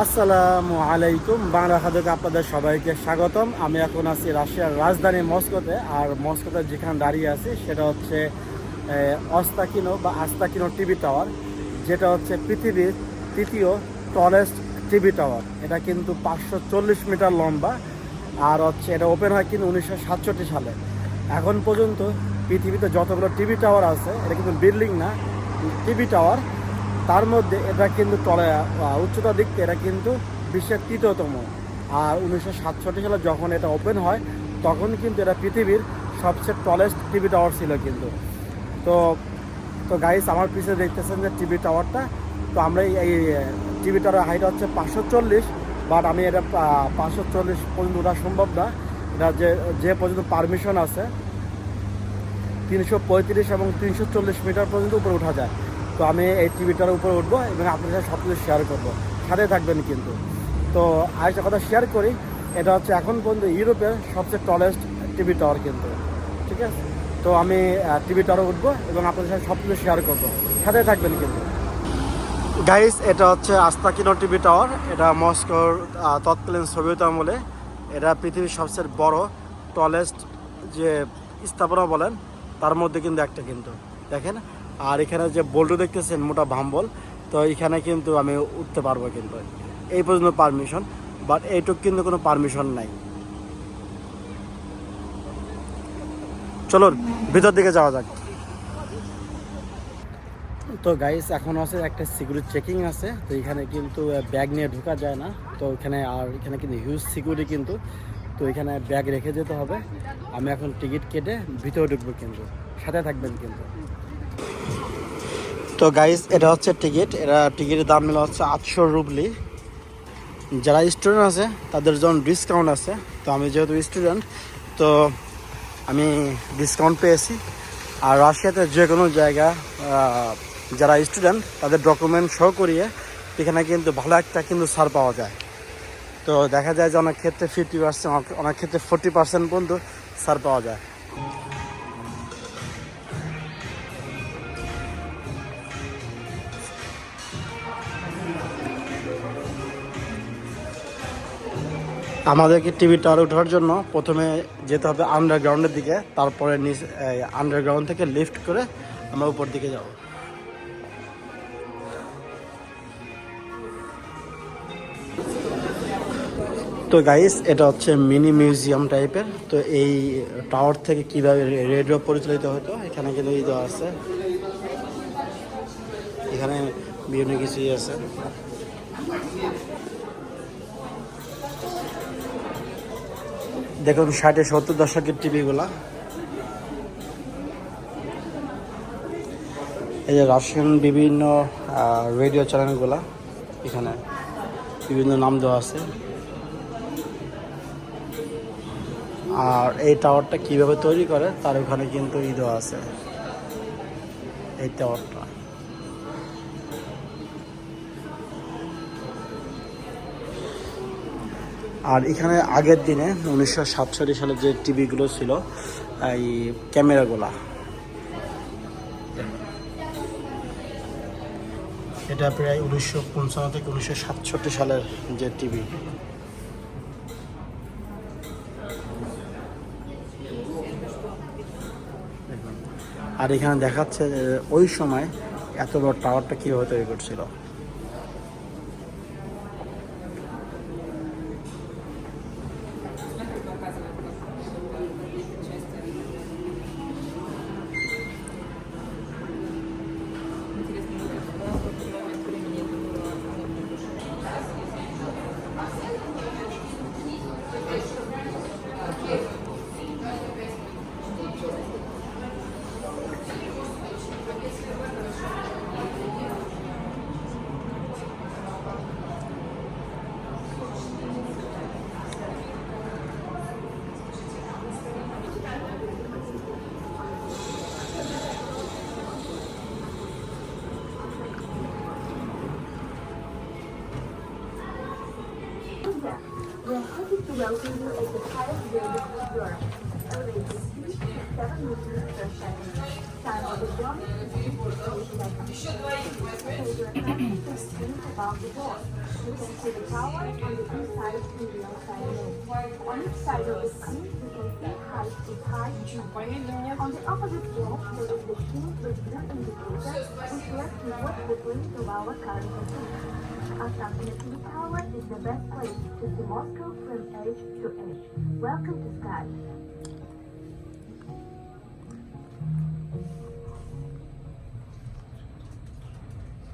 আসসালামু আলাইকুম। বাংলা খাদ্যকে আপনাদের সবাইকে স্বাগতম। আমি এখন আছি রাশিয়ার রাজধানী মস্কোতে। আর মস্কোতে যেখানে দাঁড়িয়ে আছি, সেটা হচ্ছে অস্তাকিনো বা আস্তাকিনো টিভি টাওয়ার, যেটা হচ্ছে পৃথিবীর তৃতীয় টলেস্ট টিভি টাওয়ার। এটা কিন্তু পাঁচশো চল্লিশ মিটার লম্বা। আর হচ্ছে, এটা ওপেন হয় কিন্তু উনিশশো সাতষট্টি সালে। এখন পর্যন্ত পৃথিবীতে যতগুলো টিভি টাওয়ার আছে, এটা কিন্তু বিল্ডিং না, টিভি টাওয়ার। তার মধ্যে এটা কিন্তু টলে আহ, উচ্চতা দিক এটা কিন্তু বিশ্বের তৃতীয়তম। আর উনিশশো সাতষট্টি সালে যখন এটা ওপেন হয় তখন কিন্তু এটা পৃথিবীর সবচেয়ে টলেস্ট টিভি টাওয়ার ছিল কিন্তু। তো তো গাইস আমার পিছনে দেখতেছেন যে টিভি টাওয়ারটা তো আমরা এই- টিভি টাওয়ার হাইট হচ্ছে পাঁচশো চল্লিশ বাট আমি এটা পাঁচশো চল্লিশ পর্যন্ত ওঠা সম্ভব না। এটা যে যে পর্যন্ত পারমিশন আছে তিনশো পঁয়ত্রিশ এবং তিনশো চল্লিশ মিটার পর্যন্ত উপরে ওঠা যায়। তো আমি এই টিভিটার উপরে উঠবো এবং আপনাদের সাথে সব কিছু শেয়ার করব। সাথে থাকবেন কিন্তু। তো আরেকটা কথা শেয়ার করি, এটা হচ্ছে এখন পর্যন্ত ইউরোপের সবচেয়ে টলেস্ট টিভি টাওয়ার কিন্তু। ঠিক আছে? তো আমি টিভি টাওয়ারে উঠবো এবং আপনাদের সাথে সব কিছু শেয়ার করব। সাথে থাকবেন কিন্তু। গাইস এটা হচ্ছে আস্তাকিনো টিভি টাওয়ার এটা মস্কোর তৎকালীন সোভিয়েত আমলে। এটা পৃথিবীর সবচেয়ে বড় টলেস্ট যে স্থাপনা বলেন, তার মধ্যে কিন্তু একটা কিন্তু। দেখেন আর এখানে যে বোল্টু দেখতেছেন, মোটা ভাম্বল তো এখানে কিন্তু আমি উঠতে পারব কিন্তু। এই পর্যন্ত পারমিশন বাট এইটুক কিন্তু কোনো পারমিশন নাই। চলুন, ভিতর দিকে যাওয়া যাক। তো গাইস এখন আছে একটা সিকিউরিটি চেকিং আছে, তো এখানে কিন্তু ব্যাগ নিয়ে ঢোকা যায় না। তো এখানে আর, এখানে কিন্তু হিউজ সিকিউরিটি কিন্তু। তো এখানে ব্যাগ রেখে যেতে হবে। আমি এখন টিকিট কেটে ভিতরে ঢুকবো কিন্তু, সাথে থাকবেন কিন্তু। তো গাইস এটা হচ্ছে টিকিট এটা টিকিটের দাম নিল হচ্ছে আটশো রুবলি। যারা স্টুডেন্ট আছে, তাদের জন্য ডিসকাউন্ট আছে। তো আমি যেহেতু স্টুডেন্ট তো আমি ডিসকাউন্ট পেয়েছি। আর রাশিয়াতে যে কোনো জায়গা যারা স্টুডেন্ট তাদের ডকুমেন্ট শো করিয়ে এখানে কিন্তু ভালো একটা কিন্তু ছাড় পাওয়া যায়। তো দেখা যায় যে অনেক ক্ষেত্রে ফিফটি পার্সেন্ট অনেক ক্ষেত্রে ফোর্টি পার্সেন্ট পর্যন্ত ছাড় পাওয়া যায়। আমাদেরকে টিভি টাওয়ারে ওঠার জন্য প্রথমে যেতে হবে আন্ডারগ্রাউন্ডের দিকে, তারপরে নিচ আন্ডারগ্রাউন্ড থেকে লিফট করে আমরা উপর দিকে যাব। তো গাইস এটা হচ্ছে মিনি মিউজিয়াম টাইপের তো এই টাওয়ার থেকে কীভাবে রেডিও পরিচালিত হতো, এখানে কিন্তু এই দেওয়া আছে। এখানে বিভিন্ন কিছুই আছে। দেখুন ষাটে সত্তর দশকের টিভিগুলা এই যে রাশিয়ান বিভিন্ন রেডিও চ্যানেলগুলা এখানে বিভিন্ন নাম দেওয়া আছে। আর এই টাওয়ারটা কীভাবে তৈরি করে, তার ওখানে কিন্তু ই দেওয়া আছে। এই টাওয়ারটা আর এখানে আগের দিনে উনিশশো সাতষট্টি সালে যে টিভিগুলো ছিল, এই ক্যামেরাগুলা। এটা প্রায় উনিশশো পঞ্চান্ন থেকে উনিশশো সাতষট্টি সালের যে টিভি। আর এখানে দেখাচ্ছে ওই সময় এত বড় টাওয়ারটা কীভাবে তৈরি করছিল। To welcome you the highest building in Europe. Elevator speed is 7 meters per second. Time of the jump is 58 seconds. Please your attention to the the door. Can see the tower on the east side time mode. On each side of the can see. On the opposite wall, there is the key with blue indicator, which lets you the print of our current location. Ostankino Tower is the best place to see Moscow from edge to edge. Welcome to Sky.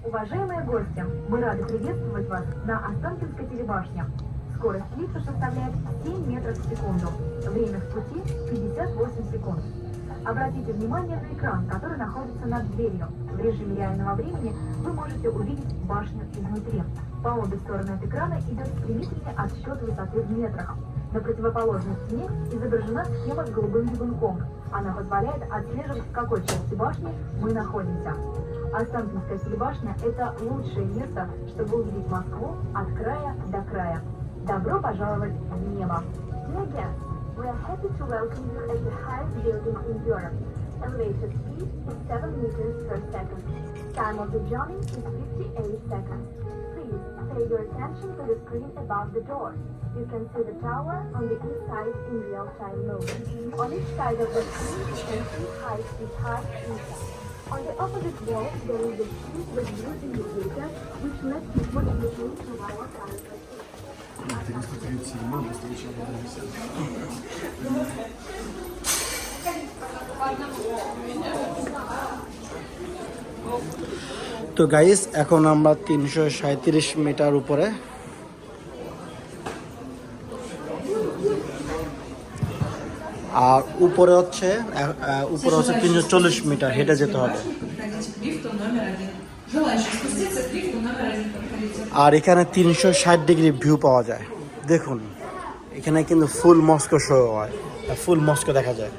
Уважаемые гости, мы рады приветствовать вас на Останкинской телебашне. Скорость лифта составляет 7 метров в секунду. Время в пути 58 секунд. Обратите внимание на экран, который находится над дверью. В режиме реального времени вы можете увидеть башню изнутри. По обе стороны от экрана идет стремительный отсчет высоты в метрах. На противоположной стене изображена схема с голубым бегунком. Она позволяет отслеживать, в какой части башни мы находимся. Останкинская телебашня – это лучшее место, чтобы увидеть Москву от края до края. Добро пожаловать в небо! Guests, we are happy to welcome you at the highest building in Europe. Elevator speed is 7 meters per second. Time of the journey is 58 seconds. Please pay your attention to the screen above the door. You can see the tower on the east side in real-time mode. On each side of the screen, you can see is high inside. On the opposite wall, there is a sheet with blue indicator, which lets you the link to our current তো guys এখন আমরা তিনশো সাঁত্রিশ metre উপরে। আর উপরে হচ্ছে উপরে হচ্ছে তিনশো চল্লিশ মিটার হেঁটে যেতে হবে। আর এখানে তিনশো ষাট ডিগ্রি ভিউ পাওয়া যায়। দেখুন, এখানে কিন্তু ফুল মস্কো শো হয়। ফুল মস্কো দেখা যায়।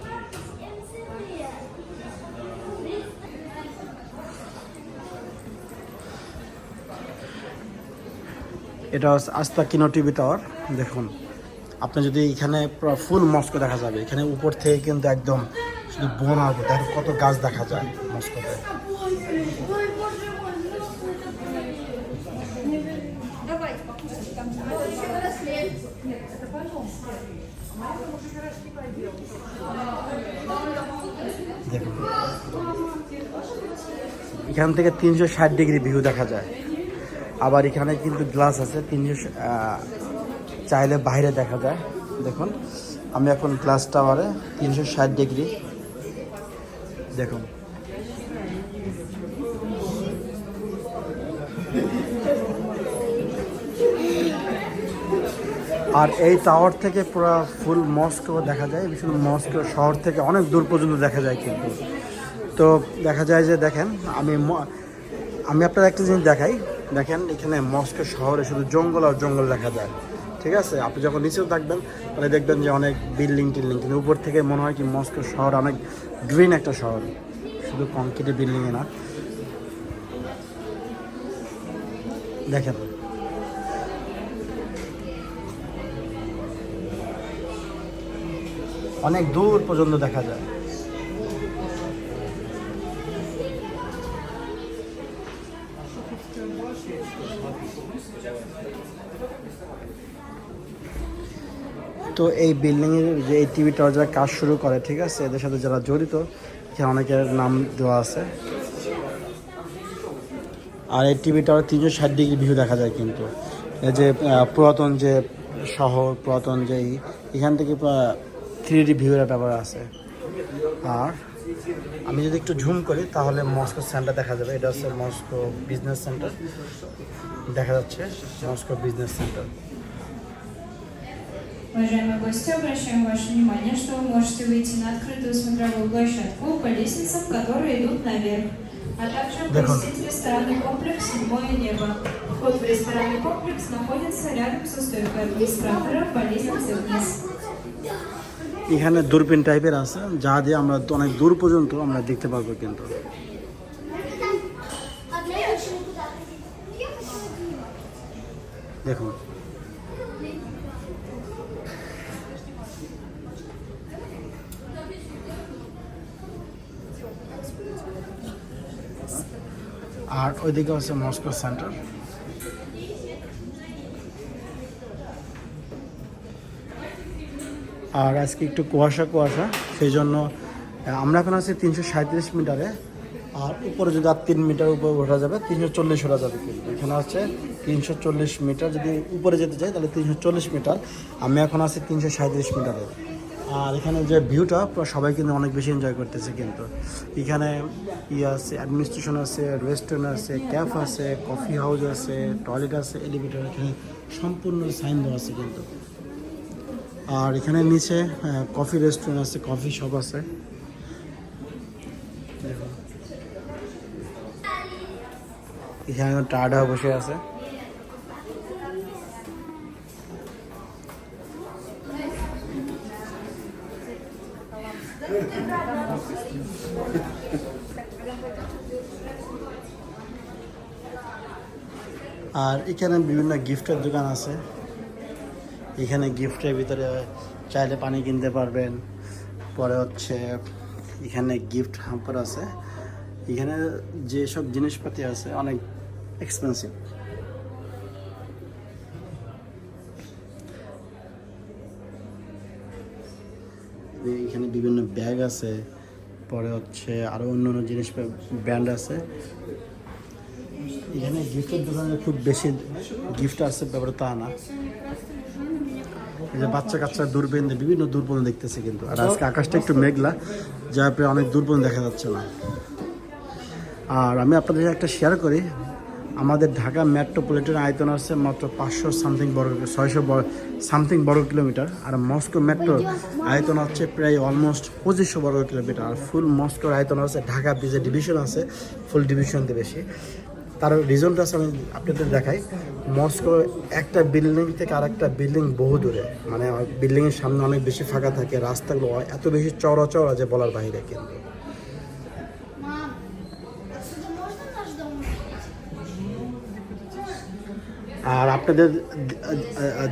এটা আস্তা কিনো টিভি টাওয়ার। দেখুন, আপনি যদি এখানে ফুল মস্কো দেখা যাবে, এখানে উপর থেকে কিন্তু একদম শুধু বন আর কত গাছ দেখা যায় মস্কোতে। এখান থেকে তিনশো ষাট ডিগ্রি ভিউ দেখা যায়। আবার এখানে কিন্তু গ্লাস আছে, তিনশো চাইলে বাইরে দেখা যায়। দেখুন, আমি এখন গ্লাস টাওয়ারে তিনশো ষাট ডিগ্রি। দেখুন আর এই টাওয়ার থেকে পুরো ফুল মস্কো দেখা যায় বিশেষ মস্কো শহর থেকে অনেক দূর পর্যন্ত দেখা যায় কিন্তু। তো দেখা যায় যে দেখেন, আমি আমি আপনার একটা জিনিস দেখাই। দেখেন, এখানে মস্কো শহরে শুধু জঙ্গল আর জঙ্গল দেখা যায়। ঠিক আছে? আপনি যখন নিচেও থাকবেন, তাহলে দেখবেন যে অনেক বিল্ডিং টিল্ডিং। কিন্তু উপর থেকে মনে হয় কি মস্কো শহর অনেক গ্রিন একটা শহর। শুধু কংক্রিটের বিল্ডিংয়ে না। দেখেন। অনেক দূর পর্যন্ত দেখা যায়। তো এই বিল্ডিংয়ের যে এই টিভি টাওয়ার যারা কাজ শুরু করে, ঠিক আছে? এদের সাথে যারা জড়িত, এখানে অনেকের নাম দেওয়া আছে। আর এই টিভি টাওয়ার তিনশো ষাট ডিগ্রি ভিউ দেখা যায় কিন্তু। এই যে পুরাতন যে শহর, পুরাতন যে এখান থেকে থ্রি ডি ভিউয়ের ব্যাপার আছে আর আমি যদি একটু ঝুম করি তাহলে মস্কো সেন্টার দেখা যাবে এটা হচ্ছে মস্কো বিজনেস সেন্টার দেখা যাচ্ছে মস্কো বিজনেস সেন্টার Уважаемые гости, обращаем ваше внимание, что вы можете выйти на открытую смотровую площадку по лестницам, которые идут наверх, а также Дякую. посетить ресторанный комплекс «Седьмое небо». Вход в ресторанный комплекс находится рядом со стойкой администратора по лестнице вниз. এখানে দূরবীন টাইপের আছে, যা দিয়ে আমরা অনেক দূর পর্যন্ত আমরা দেখতে পারব কিন্তু। দেখুন। আর ওইদিকে হচ্ছে মস্কো সেন্টার। আর আজকে একটু কুয়াশা কুয়াশা। সেই জন্য আমরা এখন আছি তিনশো সাঁত্রিশ মিটারে। আর উপরে যদি আর তিন মিটার উপরে ওঠা যাবে, তিনশো চল্লিশ ওঠা যাবে কিন্তু। এখানে আছে তিনশো চল্লিশ মিটার। যদি উপরে যেতে চাই, তাহলে তিনশো চল্লিশ মিটার। আমি এখন আছি তিনশো সাঁত্রিশ মিটারে। আর এখানে যে ভিউটা সবাই কিন্তু অনেক বেশি এনজয় করতেছে কিন্তু। এখানে ইয়ে আছে অ্যাডমিনিস্ট্রেশন আছে রেস্টুরেন্ট আছে ক্যাফ আছে কফি হাউস আছে টয়লেট আছে এলিভেটর এখানে সম্পূর্ণ সাইন দেওয়া আছে কিন্তু। আর এখানে নিচে কফি রেস্টুরেন্ট আছে কফি শপ আছে। এখানে টাডা বসে আছে আর এখানে বিভিন্ন গিফটের দোকান আছে এখানে গিফটের ভিতরে চাইলে পানি কিনতে পারবেন। পরে হচ্ছে এখানে গিফট হাম্পার আছে। এখানে যেসব জিনিসপাতি আছে অনেক এক্সপেন্সিভ এখানে বিভিন্ন ব্যাগ আছে। পরে হচ্ছে আরও অন্য অন্য জিনিস ব্র্যান্ড আছে। এখানে গিফটের দোকানে খুব বেশি গিফট আছে, ব্যাপারে তা না। যে বাচ্চা কাচ্চা দূরবীন, বিভিন্ন দূরবীন দেখতেছে কিন্তু। আর আজকে আকাশটা একটু মেঘলা যা প্রায় অনেক দূরবীন দেখা যাচ্ছে না। আর আমি আপনাদের একটা শেয়ার করি। আমাদের ঢাকা মেট্রোপলিটন আয়তন আছে মাত্র পাঁচশো সামথিং বর্গ ছয়শো সামথিং বর্গ কিলোমিটার আর মস্কো মেট্রো আয়তন হচ্ছে প্রায় অলমোস্ট পঁচিশশো বর্গ কিলোমিটার আর ফুল মস্কোর আয়তন আছে, ঢাকা যে ডিভিশন আছে ফুল ডিভিশন দিয়ে বেশি। তার রিজল্ট আছে আমি আপনাদের দেখাই। মস্কো একটা বিল্ডিং থেকে আর একটা বিল্ডিং বহু দূরে। মানে বিল্ডিংয়ের সামনে অনেক বেশি ফাঁকা থাকে, রাস্তাগুলো এত বেশি চড়া চড়া যে বলার বাইরে কিন্তু আর আপনাদের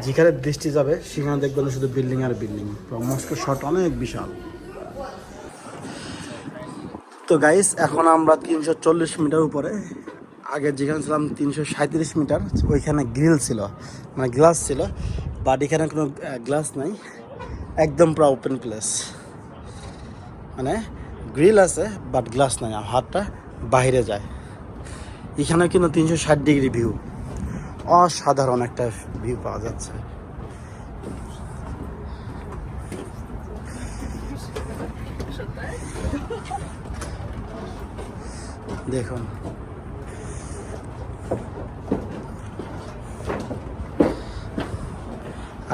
যেখানে দৃষ্টি যাবে, সেখানে দেখবেন শুধু বিল্ডিং আর বিল্ডিং মস্কো শট অনেক বিশাল। তো গাইস এখন আমরা তিনশো চল্লিশ মিটার উপরে আগে যেখানে ছিলাম তিনশো সাঁত্রিশ মিটার, ওইখানে গ্রিল ছিল মানে গ্লাস ছিল বাট এখানে কোনো গ্লাস নাই, একদম পুরো ওপেন প্লেস মানে গ্রিল আছে বাট গ্লাস নাই হাতটা বাইরে যায়। এখানে কিন্তু তিনশো ষাট ডিগ্রি ভিউ অসাধারণ একটা ভিউ পাওয়া যাচ্ছে। দেখুন।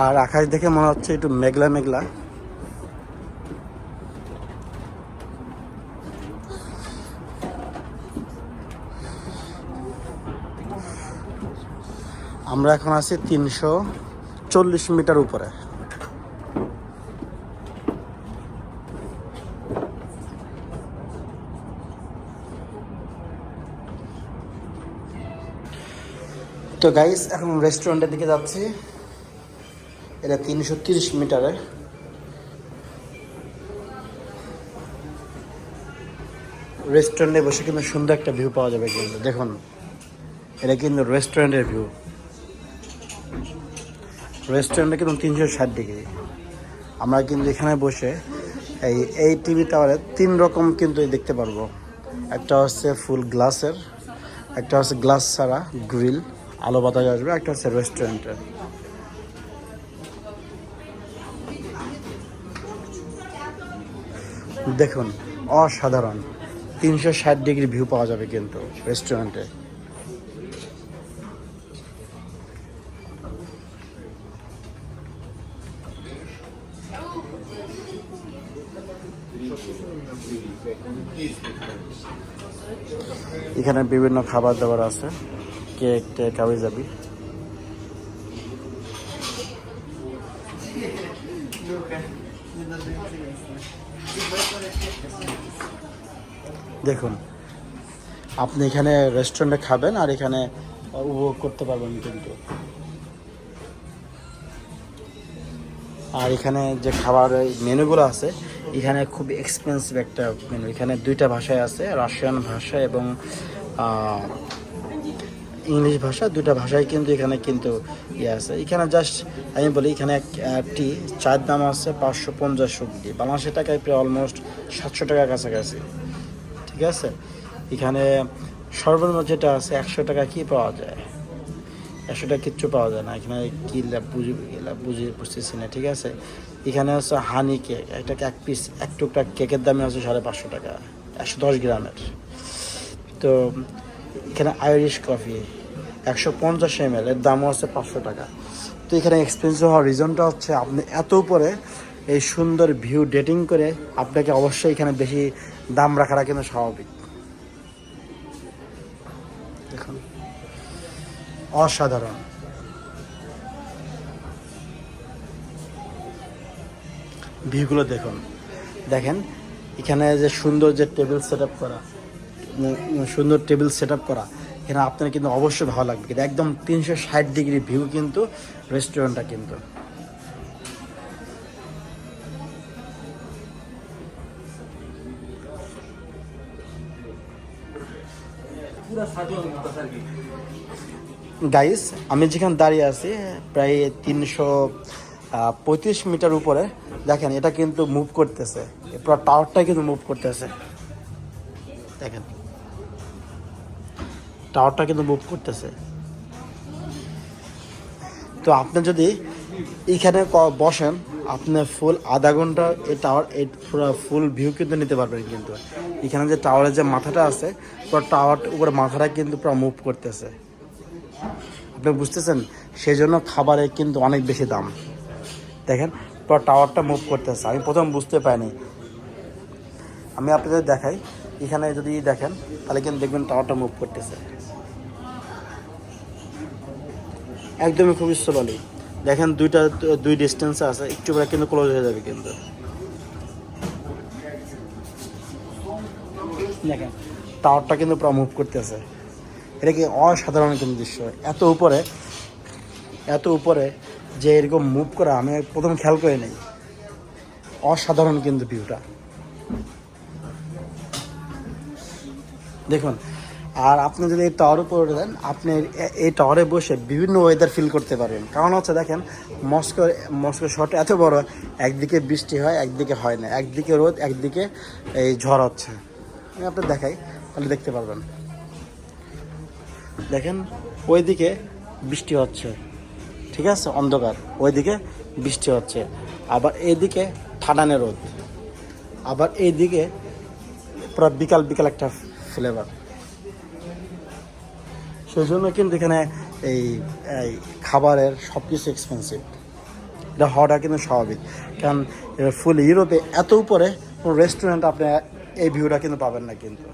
আর আকাশ দেখে মনে হচ্ছে একটু মেঘলা মেঘলা। আমরা এখন আছি তিনশো চল্লিশ মিটার উপরে। তো গাইস এখন রেস্টুরেন্টের দিকে যাচ্ছি। এটা তিনশো তিরিশ মিটারে। রেস্টুরেন্টে বসে কিন্তু সুন্দর একটা ভিউ পাওয়া যাবে কিন্তু। দেখুন, এটা কিন্তু রেস্টুরেন্টের ভিউ রেস্টুরেন্টে কিন্তু তিনশো ষাট ডিগ্রি আমরা কিন্তু এখানে বসে এই এই টিভি টাওয়ারে তিন রকম কিন্তু দেখতে পারব। একটা হচ্ছে ফুল গ্লাসের একটা হচ্ছে গ্লাস ছাড়া গ্রিল আলো বাতাস আসবে, একটা হচ্ছে রেস্টুরেন্টের দেখুন, অসাধারণ। তিনশো ষাট ডিগ্রি ভিউ পাওয়া যাবে কিন্তু রেস্টুরেন্টে। এখানে বিভিন্ন খাবার দাবার আছে। কেক, টেক, আবি যাবি। দেখুন, আপনি এখানে রেস্টুরেন্টে খাবেন আর এখানে উপভোগ করতে পারবেন কিন্তু। আর এখানে যে খাবারের মেনুগুলো আছে, এখানে খুব এক্সপেন্সিভ একটা মেনু এখানে দুইটা ভাষায় আছে রাশিয়ান ভাষা এবং ইংলিশ ভাষা দুটা ভাষায় কিন্তু এখানে কিন্তু ইয়ে আছে। এখানে জাস্ট আমি বলি, এখানে এক- একটি চার দাম আছে পাঁচশো পঞ্চাশ রুপি। বাংলাদেশের টাকায় প্রায় অলমোস্ট সাতশো টাকার কাছাকাছি। ঠিক আছে? এখানে সর্বনিম্ন যেটা আছে একশো টাকা কি পাওয়া যায়? একশো টাকা কিচ্ছু পাওয়া যায় না। এখানে কি বুঝি বুঝি বুঝতেছি না। ঠিক আছে? এখানে হচ্ছে হানি কেক একটা এক পিস এক টুকটা কেকের দামে হচ্ছে সাড়ে পাঁচশো টাকা। একশো দশ গ্রামের। তো এখানে আইরিশ কফি, একশো পঞ্চাশ এম এর দামও আছে পাঁচশো টাকা। তো এখানে এক্সপেন্সিভ হওয়ার রিজনটা হচ্ছে আপনি এত উপরে এই সুন্দর ভিউ ডেটিং করে আপনাকে অবশ্যই এখানে বেশি দাম রাখাটা কিন্তু স্বাভাবিক। অসাধারণ। ভিউগুলো দেখুন। দেখেন, এখানে যে সুন্দর যে টেবিল সেট আপ করা সুন্দর টেবিল সেট করা, এখানে আপনার কিন্তু অবশ্যই ভালো লাগবে। কিন্তু একদম তিনশো ষাট ডিগ্রি ভিউ কিন্তু রেস্টুরেন্টটা কিন্তু। গাইস আমি যেখানে দাঁড়িয়ে আছি, প্রায় তিনশো পঁয়ত্রিশ মিটার উপরে, দেখেন, এটা কিন্তু মুভ করতেছে। পুরো টাওয়ারটাই কিন্তু মুভ করতেছে। দেখেন। টাওয়ারটা কিন্তু মুভ করতেছে। তো আপনি যদি এইখানে ক- বসেন, আপনি ফুল আধা ঘণ্টা এই টাওয়ার এই পুরো ফুল ভিউ কিন্তু নিতে পারবেন কিন্তু। এখানে যে টাওয়ারের যে মাথাটা আছে, পুরো টাওয়ার উপরে মাথাটা কিন্তু পুরো মুভ করতেছে। আপনি বুঝতেছেন? সেই জন্য খাবারের কিন্তু অনেক বেশি দাম। দেখেন, পুরো টাওয়ারটা মুভ করতেছে। আমি প্রথম বুঝতে পারিনি। আমি আপনাদের দেখাই। এখানে যদি দেখেন, তাহলে কিন্তু দেখবেন টাওয়ারটা মুভ করতেছে। একদমই খুবই স্লোলি দেখেন দুইটা, দুই ডিস্টেন্সে আছে, একটু পরে কিন্তু ক্লোজ হয়ে যাবে কিন্তু। দেখেন টাওয়ারটা কিন্তু পুরো মুভ করতেছে। এটা কি অসাধারণ কিন্তু দৃশ্য। এত উপরে এত উপরে যে এরকম মুভ করা আমি প্রথম খেয়াল করে নেই অসাধারণ কিন্তু ভিউটা দেখুন, আর আপনি যদি এই টাওয়ার উপরে ওঠে দেন আপনি এই টাওয়ারে বসে বিভিন্ন ওয়েদার ফিল করতে পারবেন। কারণ হচ্ছে দেখেন মস্কো মস্কো শহরটা এত বড়, একদিকে বৃষ্টি হয়, একদিকে হয় না। একদিকে রোদ, একদিকে এই ঝড় হচ্ছে। আমি আপনার দেখাই, তাহলে দেখতে পারবেন। দেখেন, ওইদিকে বৃষ্টি হচ্ছে। ঠিক আছে? অন্ধকার। ওইদিকে বৃষ্টি হচ্ছে। আবার এইদিকে ঠাডানে রোদ। আবার এইদিকে পুরো বিকাল বিকাল একটা ফ্লেভার। সেই জন্য কিন্তু এখানে এই এই খাবারের সব কিছু এক্সপেন্সিভ এটা হওয়াটা কিন্তু স্বাভাবিক। কারণ ফুল ইউরোপে এত উপরে কোনো রেস্টুরেন্ট আপনি এই ভিউটা কিন্তু পাবেন না কিন্তু।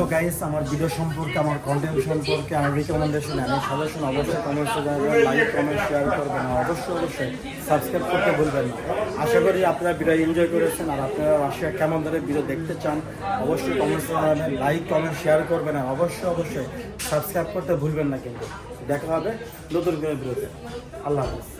তো গাইস আমার ভিডিও সম্পর্কে, আমার কন্টেন্ট সম্পর্কে আমার রিকমেন্ডেশন আমি সাজেশন অবশ্যই কমেন্টসে জানাবেন লাইক কমেন্ট শেয়ার করবেন অবশ্যই অবশ্যই সাবস্ক্রাইব করতে ভুলবেন না। আশা করি আপনারা ভিডিও এনজয় করেছেন, আর আপনারা রাশিয়া কেমন ধরে ভিডিও দেখতে চান, অবশ্যই কমেন্টসে জানাবেন লাইক কমেন্ট শেয়ার করবেন, আর অবশ্যই অবশ্যই সাবস্ক্রাইব করতে ভুলবেন না কিন্তু। দেখা হবে নতুন কোনো ভিডিওতে আল্লাহ হাফিজ।